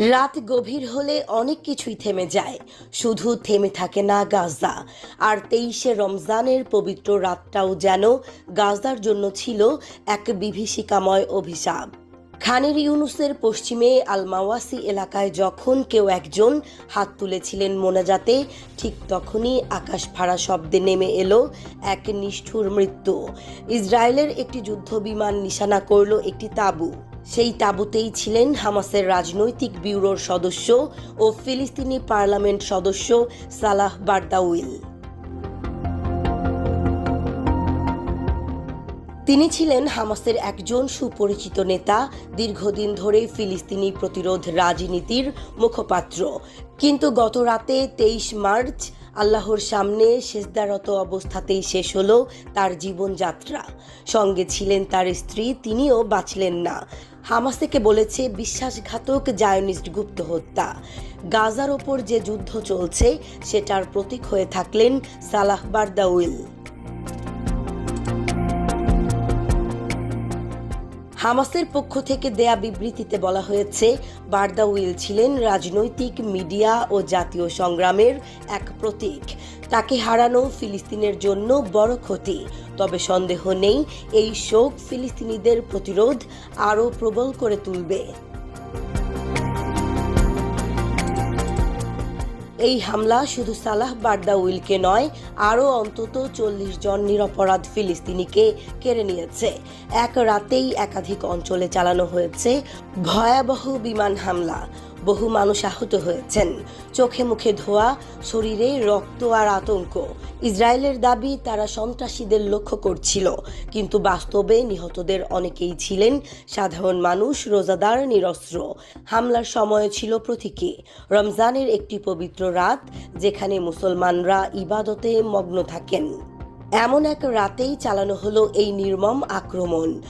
রাত গভীর হলে অনেক কিছুই থেমে যায়। শুধু থেমে থাকে না গাজা। আর তেইশে রমজানের পবিত্র রাতটাও যেন গাজার জন্য ছিল এক বিভীষিকাময় অভিশাপ। খানের ইউনুসের পশ্চিমে আলমাওয়াসি এলাকায় যখন কেউ একজন হাত তুলেছিলেন মোনাজাতে, ঠিক তখনই আকাশ ফাড়া শব্দে নেমে এলো এক নিষ্ঠুর মৃত্যু। ইসরায়েলের একটি যুদ্ধ বিমান নিশানা করল একটি তাঁবু। সেই তাঁবুতেই ছিলেন হামাসের রাজনৈতিক ব্যুরোর সদস্য ও ফিলিস্তিনি পার্লামেন্ট সদস্য সালাহ বারদাউইল। তিনি ছিলেন হামাসের একজন সুপরিচিত নেতা, দীর্ঘদিন ধরে ফিলিস্তিনি প্রতিরোধ রাজনীতির মুখপাত্র। কিন্তু গত রাতে তেইশ মার্চ আল্লাহর সামনে সেজদারত অবস্থাতেই শেষ হলো তার জীবনযাত্রা। সঙ্গে ছিলেন তার স্ত্রী, তিনিও বাঁচলেন না। হামাস থেকে বলেছে, বিশ্বাসঘাতক জায়নিস্ট গুপ্ত হত্যা। গাজার ওপর যে যুদ্ধ চলছে, সেটার প্রতীক হয়ে থাকলেন সালাহ বারদাউইল হামাসের পক্ষ থেকে দেয়া বিবৃতিতে বলা হয়েছে বার্দা উইল ছিলেন রাজনৈতিক, মিডিয়া ও জাতীয় সংগ্রামের এক প্রতীক। তাকে হারানো ফিলিস্তিনের জন্য বড় ক্ষতি। তবে সন্দেহ নেই, এই শোক ফিলিস্তিনিদের প্রতিরোধ আরও প্রবল করে তুলবে। এই হামলা শুধু সালাহ বারদাউইলকে নয়, আরও অন্তত চল্লিশ জন নিরপরাধ ফিলিস্তিনিকে কেড়ে নিয়েছে। এক রাতেই একাধিক অঞ্চলে চালানো হয়েছে ভয়াবহ বিমান হামলা। বহু মানুষ আহত হয়েছেন। চোখে মুখে ধোয়া, শরীরে রক্ত আর আতঙ্ক। ইসরায়েলের দাবি, তারা সন্ত্রাসীদের লক্ষ্য করছিল। কিন্তু বাস্তবে নিহতদের অনেকেই ছিলেন সাধারণ মানুষ, রোজাদার, নিরস্ত্র। হামলার সময় ছিল প্রতীকী। রমজানের একটি পবিত্র রাত, যেখানে মুসলমানরা ইবাদতে মগ্ন থাকেন। এমন এক রাতেই চালানো হলো এই নির্মম আক্রমণ।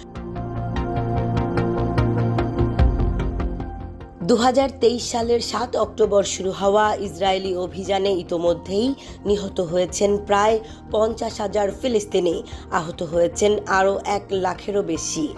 দু হাজার তেইশ সালের সাত অক্টোবর শুরু হওয়া ইসরায়েলি অভিযানে ইতোমধ্যেই নিহত হয়েছেন প্রায় পঞ্চাশ হাজার ফিলিস্তিনি। আহত হয়েছেন আরও এক লাখেরও বেশি।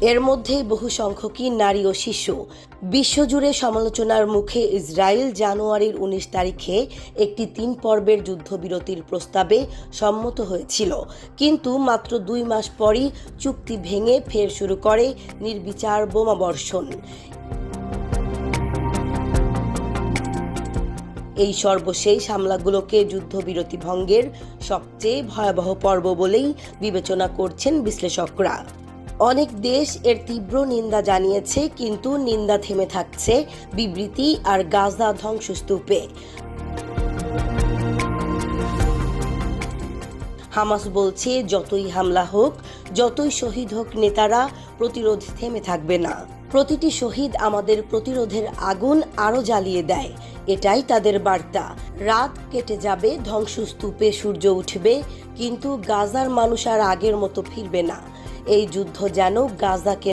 এর মধ্যে বহু সংখ্যকই নারী ও শিশু। বিশ্বজুড়ে সমালোচনার মুখে ইসরায়েল জানুয়ারির উনিশ তারিখে একটি তিন পর্বের যুদ্ধবিরতির প্রস্তাবে সম্মত হয়েছিল। কিন্তু মাত্র দুই মাস পরই চুক্তি ভেঙে ফের শুরু করে নির্বিচার বোমাবর্ষণ। এই সর্বশেষ হামলাগুলোকে যুদ্ধবিরতি ভঙ্গের সবচেয়ে ভয়াবহ পর্ব বলেই বিবেচনা করছেন বিশ্লেষকরা। অনেক দেশ এর তীব্র নিন্দা জানিয়েছে, কিন্তু নিন্দা থেমে থাকছে বিবৃতি আর গাজা ধ্বংসস্তূপে। হামাস বলছে, যতই হামলা হোক, যতই শহীদ হোক নেতারা প্রতিরোধ থেমে থাকবে না। প্রতিটি শহীদ আমাদের প্রতিরোধের আগুন আরও জ্বালিয়ে দেয়। এটাই তাদের বার্তা। রাত কেটে যাবে, ধ্বংসস্তূপে সূর্য উঠবে, কিন্তু গাজার মানুষ আর আগের মতো ফিরবে না। এই যুদ্ধ যেন গাজাকে